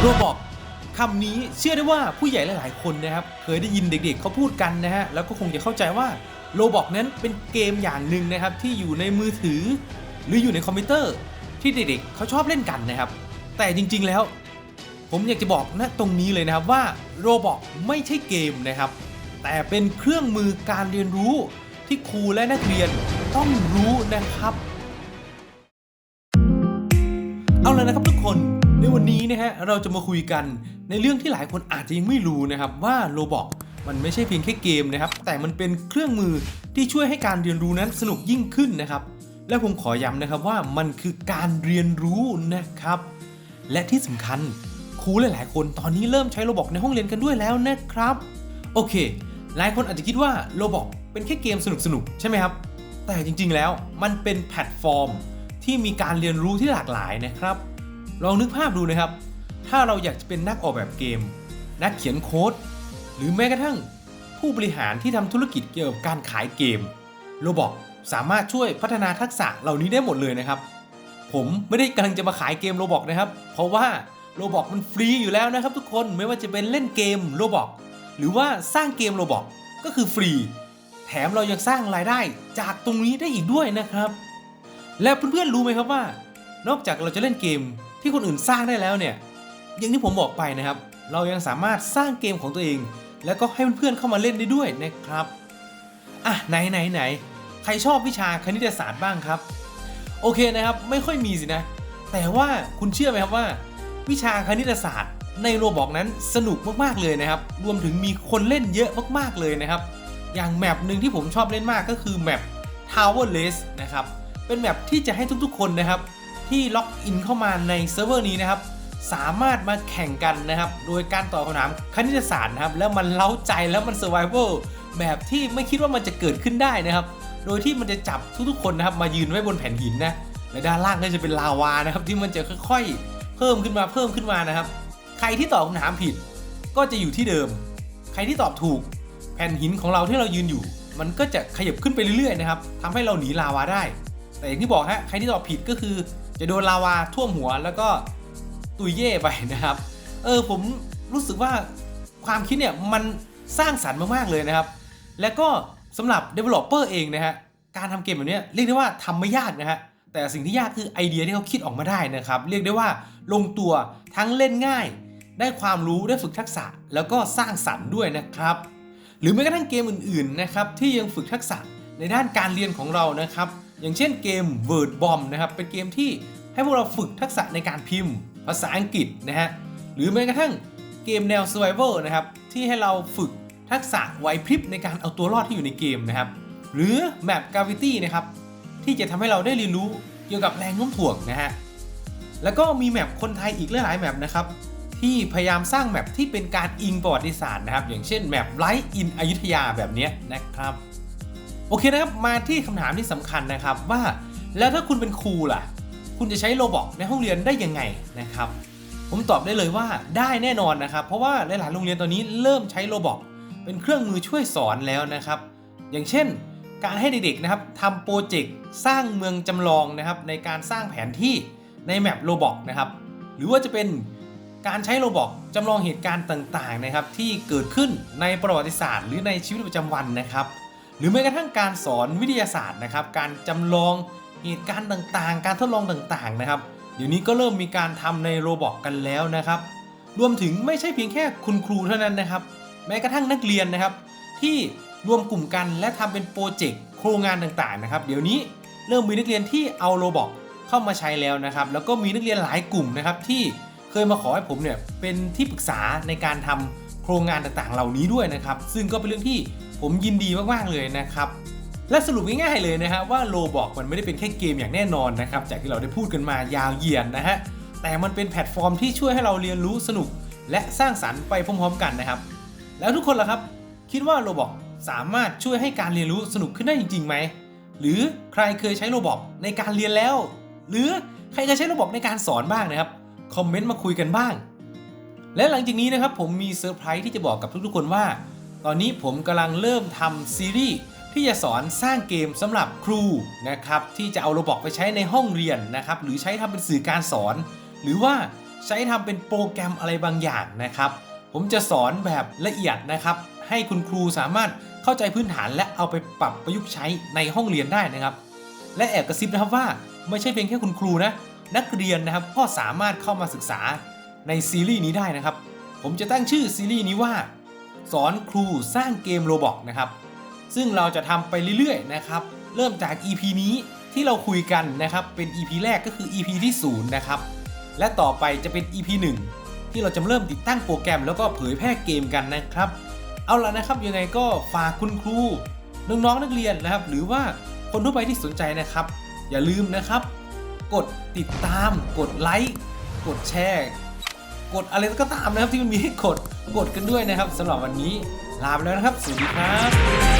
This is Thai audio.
โรบอกคำนี้เชื่อได้ว่าผู้ใหญ่หลาย ๆ คนนะครับ เคยได้ยินเด็ก ๆ เขาพูดกันนะฮะ แล้วก็คงจะเข้าใจว่าโรบอกนั้นเป็นเกมอย่างหนึ่งนะครับ ที่อยู่ในมือถือ หรืออยู่ในคอมพิวเตอร์ ที่เด็ก ๆ เขาชอบเล่นกันนะครับ แต่จริง ๆ แล้ว ผมอยากจะบอกณตรงนี้เลยนะครับว่าโรบอกไม่ใช่เกมนะครับ แต่เป็นเครื่องมือการเรียนรู้ที่ครูและนักเรียนต้องรู้นะครับ เอาเลยนะครับ วันนี้นะฮะเราจะมาคุยกันในเรื่องที่หลายคนอาจจะยังไม่รู้นะครับว่าโรบอกมันไม่ใช่เพียงแค่เกมนะครับ แต่มันเป็นเครื่องมือที่ช่วยให้การเรียนรู้นั้นสนุกยิ่งขึ้นนะครับ และผมขอย้ำนะครับว่ามันคือการเรียนรู้นะครับ และที่สำคัญครูหลาย ๆ คนตอนนี้เริ่มใช้โรบอกในห้องเรียนกันด้วยแล้วนะครับ โอเค หลายคนอาจจะคิดว่าโรบอกเป็นแค่เกมสนุกๆใช่ไหมครับ แต่จริงๆแล้วมันเป็นแพลตฟอร์มที่มีการเรียนรู้ที่หลากหลายนะครับ ลองนึกภาพดูนะครับ ถ้าเราอยากจะเป็นนักออกแบบเกม นักเขียนโค้ด หรือแม้กระทั่งผู้บริหารที่ทำธุรกิจเกี่ยวกับการขายเกมโรบอกสามารถช่วยพัฒนาทักษะเหล่านี้ได้หมดเลยนะครับ ผมไม่ได้กำลังจะมาขายเกมโรบอกนะครับ เพราะว่าโรบอกมันฟรีอยู่แล้วนะครับ ทุกคนไม่ว่าจะเป็นเล่นเกมโรบอกหรือว่าสร้างเกมโรบอกก็คือฟรี แถมเรายังสร้างรายได้จากตรงนี้ได้อีกด้วยนะครับ และเพื่อนๆรู้ไหมครับว่า นอกจากเราจะเล่นเกม ที่คนอื่นสร้างได้แล้วเนี่ยอย่างที่ผมบอกไปนะครับ เรายังสามารถสร้างเกมของตัวเอง แล้วก็ให้เพื่อนๆเข้ามาเล่นได้ด้วยนะครับอะไหนไหนไหนใครชอบวิชาคณิตศาสตร์บ้างครับ โอเคนะครับไม่ค่อยมีสินะ แต่ว่าคุณเชื่อไหมครับว่า วิชาคณิตศาสตร์ ในโรบอกนั้นสนุกมากๆเลยนะครับ รวมถึงมีคนเล่นเยอะมากๆเลยนะครับ อย่างแมปหนึ่งที่ผมชอบเล่นมากก็คือแมป Tower Race นะครับเป็นแมปที่จะให้ทุกๆ คนนะครับ ที่ล็อกอินเข้ามาในเซิร์ฟเวอร์นี้นะครับสามารถมาแข่งกันนะครับ โดยการตอบคำถามคณิตศาสตร์นะครับ แล้วมันเล้าใจแล้วมันเซอร์ไวเวลแบบที่ไม่คิดว่ามันจะเกิดขึ้นได้นะครับ โดยที่มันจะจับทุกๆคนนะครับ มายืนไว้บนแผ่นหินนะและด้านล่างก็จะเป็นลาวานะครับ ที่มันจะค่อยๆ เพิ่มขึ้นมาเพิ่มขึ้นมานะครับ ใครที่ตอบคำถามผิด ก็จะอยู่ที่เดิม ใครที่ตอบถูก แผ่นหินของเราที่เรายืนอยู่ มันก็จะขยับขึ้นไปเรื่อยๆนะครับทำให้เราหนีลาวาได้ แต่อย่างที่บอกฮะใครที่ตอบผิดก็คือ จะโดนลาวาท่วมหัวแล้วก็ตุยเย่ไปนะครับ เออผมรู้สึกว่าความคิดเนี่ยมันสร้างสรรค์มากๆเลยนะครับ และก็สำหรับ developer เองนะฮะการทำเกมแบบนี้เรียกได้ว่าทำไม่ยากนะฮะแต่สิ่งที่ยากคือไอเดียที่เขาคิดออกมาได้นะครับ เรียกได้ว่าลงตัวทั้งเล่นง่าย ได้ความรู้ได้ฝึกทักษะ แล้วก็สร้างสรรค์ด้วยนะครับ หรือแม้กระทั่งเกมอื่นๆนะครับที่ยังฝึกทักษะในด้านการเรียนของเรานะครับ อย่างเช่นเกม Word Bomb นะครับ เป็นเกมที่ให้พวกเราฝึกทักษะในการพิมพ์ ภาษาอังกฤษนะฮะ หรือแม้กระทั่งเกมแนว Survival นะครับ ที่ให้เราฝึกทักษะไหวพริบในการเอาตัวรอดที่อยู่ในเกมนะครับ หรือแมป Gravity นะครับ ที่จะทำให้เราได้เรียนรู้เกี่ยวกับแรงโน้มถ่วงนะฮะ แล้วก็มีแมปคนไทยอีกหลายๆแมปนะครับที่พยายามสร้างแมปที่เป็นการอิงประวัติศาสตร์นะครับ อย่างเช่นแมปไลท์อินอยุธยาแบบนี้นะครับ โอเคนะครับ มาที่คำถามที่สำคัญนะครับว่า แล้วถ้าคุณเป็นครูล่ะ คุณจะใช้โรบอกในห้องเรียนได้ยังไงนะครับ ผมตอบได้เลยว่าได้แน่นอนนะครับ เพราะว่าหลายๆโรงเรียนตอนนี้เริ่มใช้โรบอกเป็นเครื่องมือช่วยสอนแล้วนะครับ อย่างเช่น การให้เด็กๆนะครับทำโปรเจกต์สร้างเมืองจำลองนะครับในการสร้างแผนที่ในแมปโรบอกนะครับหรือว่าจะเป็นการใช้โรบอกจำลองเหตุการณ์ต่างๆนะครับที่เกิดขึ้นในประวัติศาสตร์ หรือในชีวิตประจำวันนะครับ หรือแม้กระทั่งการสอนวิทยาศาสตร์นะครับ การจำลองเหตุการณ์ต่างๆ การทดลองต่างๆนะครับ เดี๋ยวนี้ก็เริ่มมีการทำในโรบอกกันแล้วนะครับ รวมถึงไม่ใช่เพียงแค่คุณครูเท่านั้นนะครับ แม้กระทั่งนักเรียนนะครับ ที่รวมกลุ่มกันและทำเป็นโปรเจกต์โครงงานต่างๆนะครับ เดี๋ยวนี้เริ่มมีนักเรียนที่เอาโรบอกเข้ามาใช้แล้วนะครับ แล้วก็มีนักเรียนหลายกลุ่มนะครับที่เคยมาขอให้ผมเนี่ยเป็นที่ปรึกษาในการทำโครงงานต่างๆ เหล่านี้ด้วยนะครับ ซึ่งก็เป็นเรื่องที่ ผมยินดีมากๆเลยนะครับและสรุปง่ายๆเลยนะครับว่าโลบอกมันไม่ได้เป็นแค่เกมอย่างแน่นอนนะครับจากที่เราได้พูดกันมายาวเหยียดนะฮะแต่มันเป็นแพลตฟอร์มที่ช่วยให้เราเรียนรู้สนุก และสร้างสรรค์ไปพร้อมๆกันนะครับ แล้วทุกคนล่ะครับ คิดว่าโรบอกสามารถช่วยให้การเรียนรู้สนุกขึ้นได้จริงๆไหมหรือใครเคยใช้โรบอกในการเรียนแล้ว หรือใครเคยใช้โรบอกในการสอนบ้างนะครับคอมเมนต์มาคุยกันบ้าง และหลังจากนี้นะครับผมมีเซอร์ไพรส์ที่จะบอกกับทุกๆคนว่า ตอนนี้ผมกำลังเริ่มทำซีรีส์ที่จะสอนสร้างเกมสำหรับครูนะครับที่จะเอาโรบอกไปใช้ในห้องเรียนนะครับหรือใช้ทำเป็นสื่อการสอน หรือว่าใช้ทำเป็นโปรแกรมอะไรบางอย่างนะครับ ผมจะสอนแบบละเอียดนะครับ ให้คุณครูสามารถเข้าใจพื้นฐานและเอาไปปรับประยุกต์ใช้ในห้องเรียนได้นะครับ และแอบกระซิบนะครับว่าไม่ใช่เพียงแค่คุณครูนะนักเรียนนะครับก็สามารถเข้ามาศึกษาในซีรีส์นี้ได้นะครับ ผมจะตั้งชื่อซีรีส์นี้ว่า สอนครูสร้างเกมโรบอกนะครับ ซึ่งเราจะทำไปเรื่อยๆนะครับ เริ่มจาก EP นี้ที่เราคุยกันนะครับเป็น EP แรกก็คือ EP ที่ 0 นะครับ และต่อไปจะเป็น EP 1 ที่เราจะเริ่มติดตั้งโปรแกรมแล้วก็เผยแพร่เกมกันนะครับ เอาละนะครับยังไงก็ฝากคุณครู น้องๆนักเรียนนะครับ หรือว่าคนทั่วไปที่สนใจนะครับ อย่าลืมนะครับ กดติดตาม กดไลค์กดแชร์ กดอะไรก็ตามนะครับที่มันมีให้กด กดกันด้วยนะครับสำหรับวันนี้ลาไปแล้วนะครับสวัสดีครับ